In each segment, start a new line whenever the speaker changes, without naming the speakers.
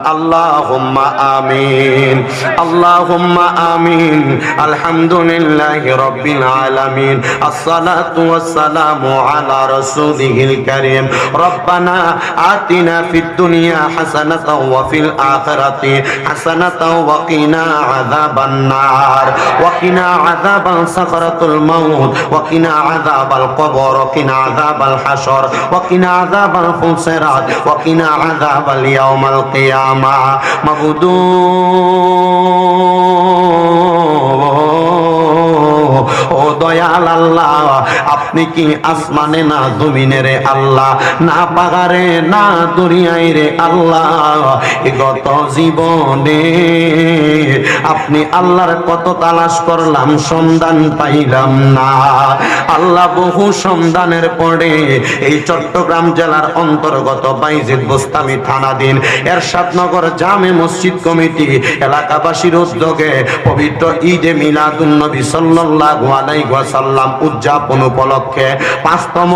اللهم آمين. اللهم آمين. الحمد لله رب العالمين الصلاة والسلام على رسوله الكريم ربنا آتنا في الدنيا حسنة وفي الآخرة حسنة وقنا عذاب النار. وقنا عذاب سكرة الموت. وقنا عذاب القبر. وقنا عذاب الحشر. وقنا عذاب الفسرات وقنا عذاب اليوم القيامة. মা মাবুদু ও দয়াল আল্লাহ। আপনি কি আসমানে না জমিনে রে আল্লাহ? না পাগারে না দুনিয়ায় রে আল্লাহ। গত জীবনে আপনি আল্লাহর কত তালাশ করলাম, সন্ধান পাইলাম না। আল্লাহ বহু সন্ধানের পরে এই চট্টগ্রাম জেলার অন্তর্গত বাইজিদ বোস্তামি থানাধীন এরশাদনগর জামে মসজিদ কমিটি এলাকাবাসীর উদ্যোগে পবিত্র ঈদে মিলাদুন নবী সাল্লাল্লাহু আলাইহি ওয়াসাল্লাম উদযাপন উপলক্ষে পাঁচতম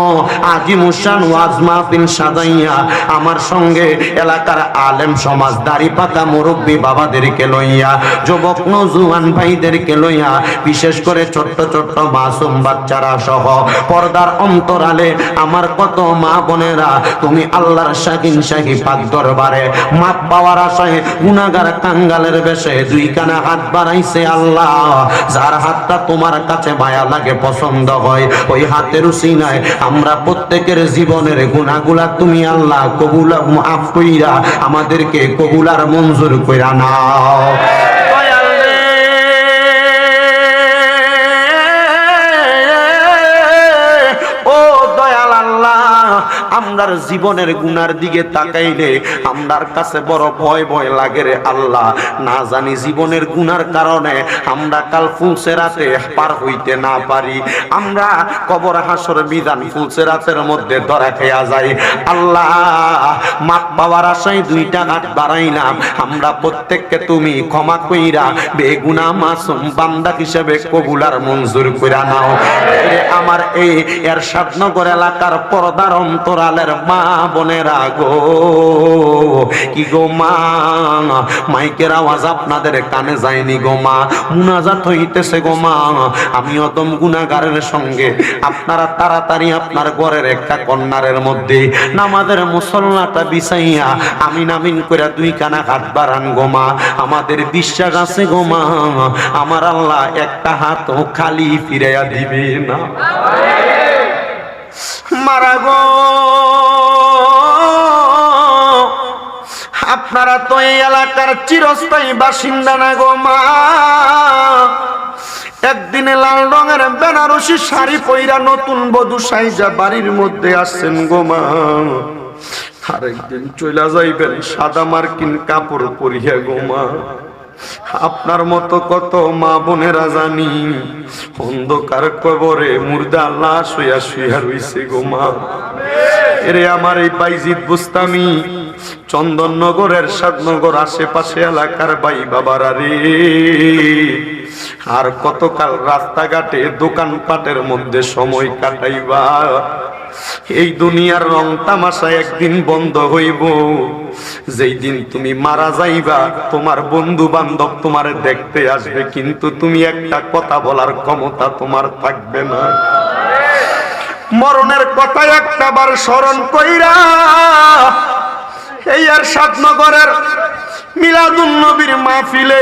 ওয়াজ মাহফিল সাজাইয়া আমার সঙ্গে এলাকার আলেম সমাজ দাড়ি পাতা মুরব্বী বাবাদেরকে লইয়া, যুবক নজুয়ান ভাইদেরকে লইয়া, বিশেষ করে ছোট্ট ছোট্ট মাসুম বাচ্চারা সহ পর্দার অন্তরালে আমার কত মা বোনেরা, তুমি আল্লাহর শাকিন শাহী পাক দরবারে মাপ পাওয়ার আশায় গুনাগার কাঙ্গালের বেশে দুই কানা হাত বাড়াইছে আল্লাহ, যার হাতটা তোমার কাছে মায়া লাগে পছন্দ হয়, ওই হাতের সিনায় আমরা প্রত্যেকের জীবনের গুণাগুলা তুমি আল্লাহ কবুলা মাফ কইরা আমাদেরকে কবুলার মঞ্জুর কইরা নাও। আমরার জীবনের গুনার দিকে তাকাইলে আমরার কাছে বড় ভয় ভয় লাগে রে আল্লাহ। না জানি জীবনের গুনার কারণে আমরা কাল ফুলসেরাতে পার হইতে না পারি। আমরা কবর হাসর বিধান ফুলসেরাতের মধ্যে ধরা খেয়া যাই। আল্লাহ মাপ পাওয়ার আশায় দুইটা হাত বাড়াইলাম। আমরা প্রত্যেককে তুমি ক্ষমা কইরা বেগুনা মাসুম বান্দা হিসেবে কবুলার মঞ্জুর কইরা নাও। আমার এই এর সাতনগর এলাকার পর্দার অন্তরালের মা বোনেরা গো। কি গো মা? মাইকের আওয়াজ আপনাদের কানে যায়নি গো মা। মুনাজাত হইতেছে গো মা। আমি অতম গুনাগারের সঙ্গে। আপনারা তাড়াতাড়ি আপনার ঘরের একটা কন্যারের মধ্যে নামাদের মুসল্লাটা বিছাইয়া আমি নামিন করে দুই কানা হাত বাড়ান গো মা। আমাদের বিশ্বাস আছে গো মা। আমার আল্লাহ একটা হাত খালি ফিরাইয়া দিবে না। মারা গো। আপনারা তো এই এলাকার চিরস্থায়ী বাসিন্দা না গো মা। একদিনে লাল রঙের বেনারসি শাড়ি পইরা নতুন বধূ সাইজা বাড়ির মধ্যে আসছেন গো মা। আরেকদিন চইলা যাইবেন সাদা মার্কিন কাপড় পরিয়া গো মা। আপনার মতো কত মা বোনেরা জানি। অন্ধকার কবরে মুর্দা লাশ হইয়া শুয়া রইছে গো মা। এরে আমার এই বাইজিদ বুস্তামি, চন্দননগরের সাদনগর আশেপাশে এলাকার বাই বাবারা রে। আর কতকাল রাস্তাঘাটে দোকানপাটের মধ্যে সময় কাটাইবা। এই দুনিয়ার রং তামাশা একদিন বন্ধ হইব। যেই দিন তুমি মারা যাইবা, তোমার বন্ধু বান্ধব তোমার দেখতে আসবে, কিন্তু তুমি একটা কথা বলার ক্ষমতা তোমার থাকবে না। মরণের কথা একটা বার স্মরণ কইরা, এই আর সাতনগরের মিলাদুন নবীর মাহফিলে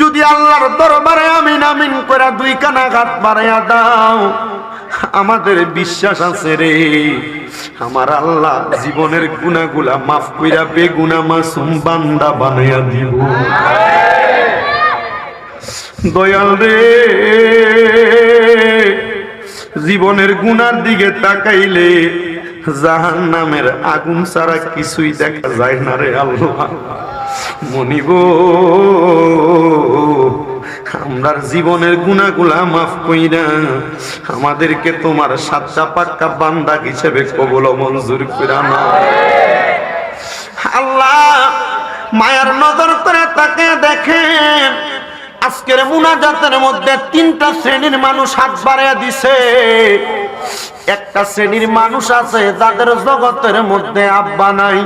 যদি আল্লাহর দরবারে আমিন আমিন করে দুই কানা ঘাট বাড়াইয়া দাও আমাদের বিশ্বাস আছে রে। আমার আল্লাহ জীবনের গুনাগুলা মাফ কইরা বেগুনা মাসুম বান্দা বানাইয়া দিব। দয়াল রে, জীবনের গুনার দিকে তাকাইলে জাহান নামের আগুন ছাড়া কিছুই দেখা যায় না রে আল্লাহ। মনিব আমরার জীবনের গুনাগুলা মাফ কইরা আমাদেরকে তোমার সাতটা পাক্কা বান্দা হিসেবে কবল মঞ্জুর কইরা না আল্লাহ মায়ার নজর করে তাকে দেখেন। আজকের মুনাজাতের মধ্যে তিনটা শ্রেণির মানুষ হাত বাড়াইয়া দিছে। একটা শ্রেণির মানুষ আছে যাদের জগতের মধ্যে আব্বা নাই।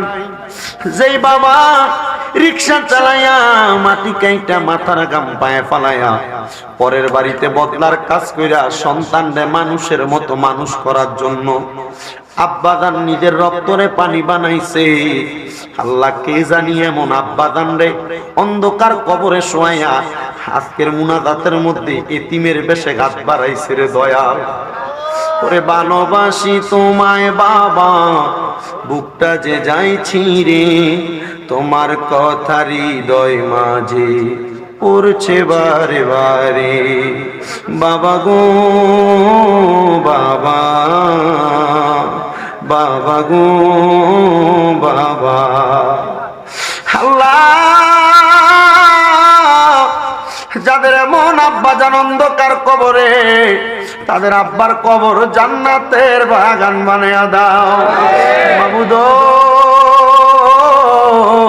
যেই বাবা রিক্সা চালাইয়া মাটি কাইটা মাথার গাম পায়ে ফালাইয়া, পরের বাড়িতে বদলার কাজ কইরা সন্তানরে মানুষের মতো মানুষ করার জন্য আব্বাদান নিজের রক্তরে পানি বানাইছে। আল্লাহ কে জানি এমন আব্বাদান রে? অন্ধকার কবরে শোয়াইয়া আজকের মুনাজাতের মধ্যে এতিমের বেশে গাছ বাড়াইছে রে দয়াল। ওরে ভালোবাসি তোমায় বাবা, বুকটা যে যাইছি রে তোমার কথা হৃদয় মাঝে পড়ছে বারে বারে। বাবা গো, বাবা বাবা গো, বাবা। যাদের মন আব্বা জান অন্ধকার কবরে, তাদের আব্বার কবর জান্নাতের বাগান বানিয়ে দাও। বাবুদ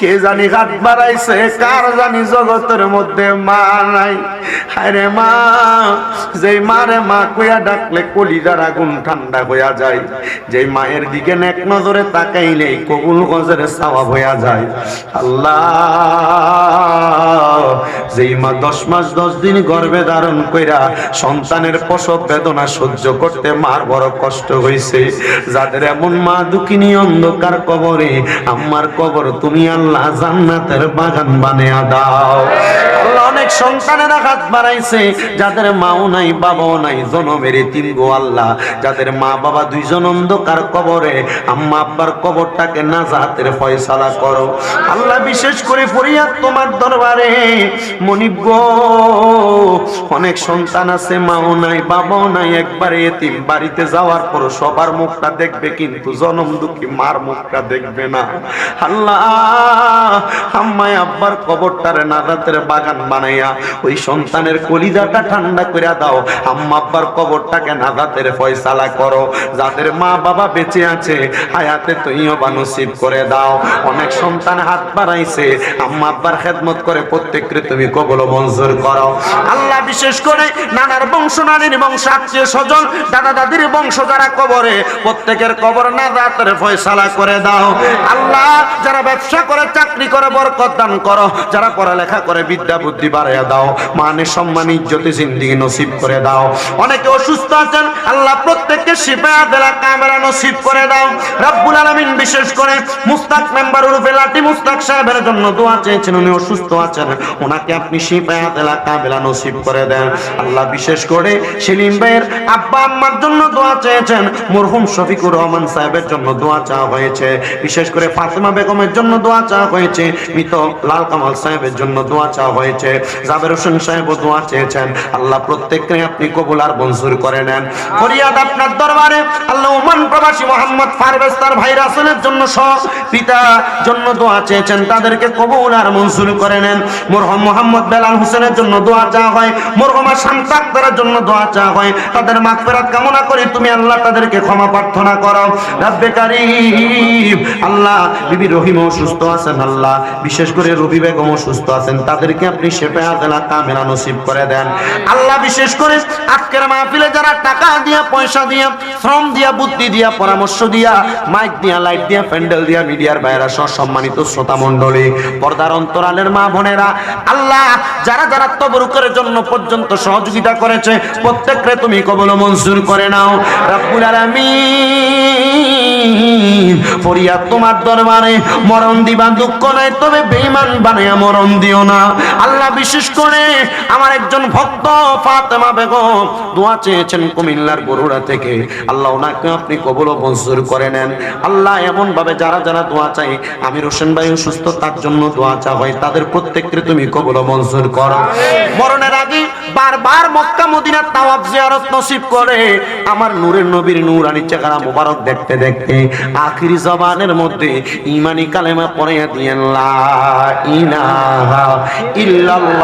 কে জানি হাত বাড়াইছে, কার জানি জগতের মধ্যে মা নাই। আরে মা, যেই মারে মা কইয়া ডাকলে কলিজার আগুন ঠান্ডা হইয়া যায়। যেই মায়ের দিকে নেক নজরে তাকাইলে কবুল গজের সওয়াব হইয়া যায়। আল্লাহ, যেই মা দশ মাস দশ দিন গর্ভে ধারণ কইরা সন্তানের প্রসব বেদনা সহ্য করতে মার বড় কষ্ট হইছে। যাদের এমন মা দুঃখিনী অন্ধকার কবরে আমার কবর তুমি আল্লাহ জান্নাতের বাগান বানিয়ে দাও। অনেক সন্তানের হাত বাড়াইছে। যাদের মাও নাই, বাবাও নাই, জনমের তিন গো আল্লাহ। যাদের মা বাবা দুইজন অন্ধকার কবরে, আম্মা আব্বার কবরটাকে নাজাতের ফয়সালা করো। আল্লাহ বিশেষ করে ফরিয়াদ তোমার দরবারে। মনিব গো, অনেক সন্তান আছে, মাও নাই, বাবাও নাই, একবারে এতিম। বাড়িতে যাওয়ার পর সবার মুখটা দেখবে, কিন্তু জনম দুঃখী মার মুখটা দেখবে না। আল্লাহ, আম্মায় আব্বার কবরটারে নাজাতের বাগান বানাইয়া ওই সন্তানের কলিজাটা ঠান্ডা করে দাও। আম্মা আব্বার কবরটাকে ফয়সালা করো, যাদের মা বাবা বেঁচে আছে, হায়াতে তুইও বা নসিব করে দাও। অনেক সন্তান হাত বাড়াইছে, আম্মা আব্বার খেদমত করে প্রত্যেককে তুমি কবল মঞ্জুর করো। আল্লাহ বিশেষ করে নানার বংশ নারীর বংশ, আত্মীয় স্বজন, দাদা দাদির বংশ যারা কবরে, প্রত্যেকের কবর ফয়সালা করে দাও। আল্লাহ যারা ব্যবসা করে, চাকরি করে, বরকত দান করো। যারা পড়ালেখা করে, বিদ্যা, বুদ্ধি বাড়াইয়া দাও। মানে সম্মান, ইজ্জতে, জিন্দিগি নসিব করে দাও। অনেকে অসুস্থ আছেন, আল্লাহ প্রত্যেককে শিফা দেলা কামেরা নসিব করে দাও। রব্বুল আলামিন বিশেষ করে মুস্তাক মেম্বার উরুফে লাটি মুস্তাক সাহেবের জন্য দোয়া চেয়েছেন, উনি অসুস্থ আছেন। ওনাকে আপনি শিফা দেলা কামেরা নসিব করে দেন। আল্লাহ বিশেষ করে সেলিম ভাইয়ের আব্বা আম্মার জন্য দোয়া চেয়েছেন, মরহুম শফিকুর রহমান সাহেবের জন্য দোয়া চাওয়া হয়েছে। বিশেষ করে ফাতেমা বেগমের জন্য দোয়া চাওয়া হয়েছে, মৃত লাল কামাল সাহেবের জন্য দোয়া চাওয়া হয়েছে। জাবের হোসেন সাহেবও দোয়া চেয়েছেন। আল্লাহ প্রত্যেককে আপনি কবুল আর মঞ্জুর করে নেন। ফরিয়াদ আপনার দরবারে আল্লাহ ওমান প্রবাসী মোহাম্মদ তার ভাই রাসেলের জন্য সহ পিতা জন্য দোয়া চেয়েছেন। তাদেরকে কবুল আর মঞ্জুর করে নেন। মরহম মোহাম্মদ বেলাল হোসেনের জন্য দোয়া হয়। মরহমা জন্য দোয়া হয়। তাদের কামনা করি, তুমি আল্লাহ তাদেরকে ক্ষমা প্রার্থনা করো। রব্বে কারীম, আল্লাহ বিবি রহিম সুস্থ আছেন, আল্লাহ বিশেষ করে রবি বেগম সুস্থ আছেন। তাদেরকে আপনি শেফে সম্মানিত শ্রোতা পর্দার অন্তরালের মা বোনেরা, আল্লাহ যারা যারা তবরুকের জন্য পর্যন্ত সহযোগিতা করেছে, প্রত্যেককে তুমি কবল মঞ্জুর করে নাও। তোমার দরবারে, মরণ দিবা, দুঃখ নাই, তবে বেঈমান বানায়া মরণ দিও না। আল্লাহ বিশেষ করে আমার একজন ভক্ত ফাতেমা বেগম দোয়া চেয়েছেন কুমিল্লার বরুড়া থেকে। আল্লাহ ওনাকে আপনি কবল মঞ্জুর করে নেন। আল্লাহ এমন ভাবে যারা যারা দোয়া চাই আমি রোশন ভাই সুস্থ তার জন্য দোয়া চা হয়। তাদের প্রত্যেককে তুমি কবল মঞ্জুর করো। মরণের আগে বারবার মক্কা মদিনার তাওয়াব জিয়ারত নসিব করে, আমার নূরের নবীর নূরানি চেহারা মোবারক দেখতে দেখতে আখিরি জবানের মধ্যে ইমানি কালেমা পড়ে দিয়েন, লা ইলাহা ইল্লাল্লাহ।